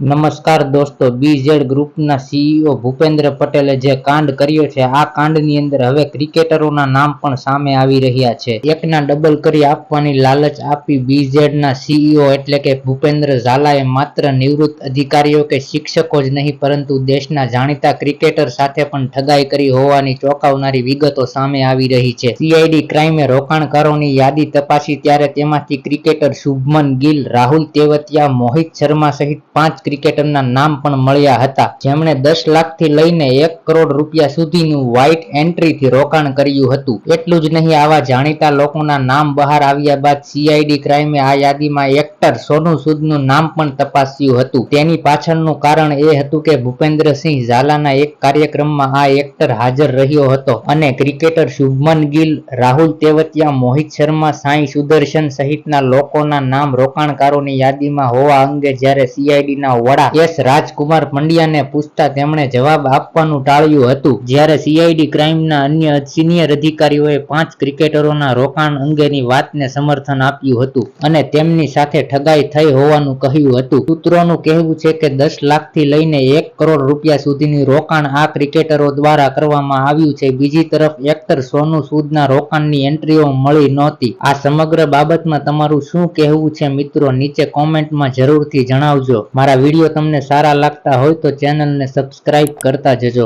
નમસ્કાર દોસ્તો બીઝેડ ગ્રુપના સીઈઓ ભૂપેન્દ્ર પટેલે જે કાંડ કર્યો છે, આ કાંડની અંદર હવે ક્રિકેટરોના નામ પણ સામે આવી રહ્યા છે. એકના ડબલ કરી આપવાની લાલચ આપી બીઝેડના સીઈઓ એટલે કે ભૂપેન્દ્ર ઝાલાએ માત્ર નિવૃત્ત અધિકારીઓ કે શિક્ષકો જ નહીં, પરંતુ દેશના જાણીતા ક્રિકેટર સાથે પણ ઠગાઈ કરી હોવાની ચોંકાવનારી વિગતો સામે આવી રહી છે. સીઆઈડી ક્રાઇમે રોકાણકારોની યાદી તપાસી, ત્યારે તેમાંથી ક્રિકેટર શુભમન ગિલ, રાહુલ તેવતિયા, મોહિત શર્મા સહિત પાંચ ક્રિકેટરના નામ પણ મળ્યા હતા. જેમણે દસ લાખથી લઈને એક કરોડ રૂપિયા સુધીનું વ્હાઇટ એન્ટ્રીથી રોકાણ કર્યું હતું. એટલું જ નહીં, આવા જાણીતા લોકોના નામ બહાર આવ્યા બાદ સીઆઈડી ક્રાઇમે આ યાદીમાં એક્ટર સોનુ સૂદનું નામ પણ તપાસ્યું હતું. તેની પાછળનું કારણ એ હતું કે ભૂપેન્દ્રસિંહ ઝાલાના એક કાર્યક્રમમાં આ એક્ટર હાજર રહ્યો હતો અને ક્રિકેટર શુભમન ગિલ, રાહુલ તેવતિયા, મોહિત શર્મા, સાંઈ સુદર્શન સહિતના લોકોના નામ રોકાણકારોની યાદીમાં હોવા અંગે જ્યારે સીઆઈડીના વડા એસ રાજકુમાર પંડ્યાને પૂછતા તેમણે જવાબ આપવાનું ટાળ્યું હતું. જ્યારે સીઆઈડી ક્રાઇમના અન્ય સિનિયર અધિકારીઓએ પાંચ ક્રિકેટરોના રોકાણ અંગેની વાતને સમર્થન આપ્યું હતું અને તેમની સાથે ઠગાઈ થઈ હોવાનું કહ્યું હતું. સૂત્રોનું કહેવું છે કે દસ લાખથી લઈને એક કરોડ રૂપિયા સુધીની રોકાણ આ ક્રિકેટરો દ્વારા કરવામાં આવ્યું છે. બીજી તરફ, એક્ટર સોનુ સૂદના રોકાણની એન્ટ્રીઓ મળી નહોતી. આ સમગ્ર બાબતમાં તમારું શું કહેવું છે મિત્રો? નીચે કોમેન્ટમાં જરૂરથી જણાવજો. મારા વીડિયો તમને સારા લાગતા હોય તો ચેનલને સબસ્ક્રાઇબ કરતા જજો.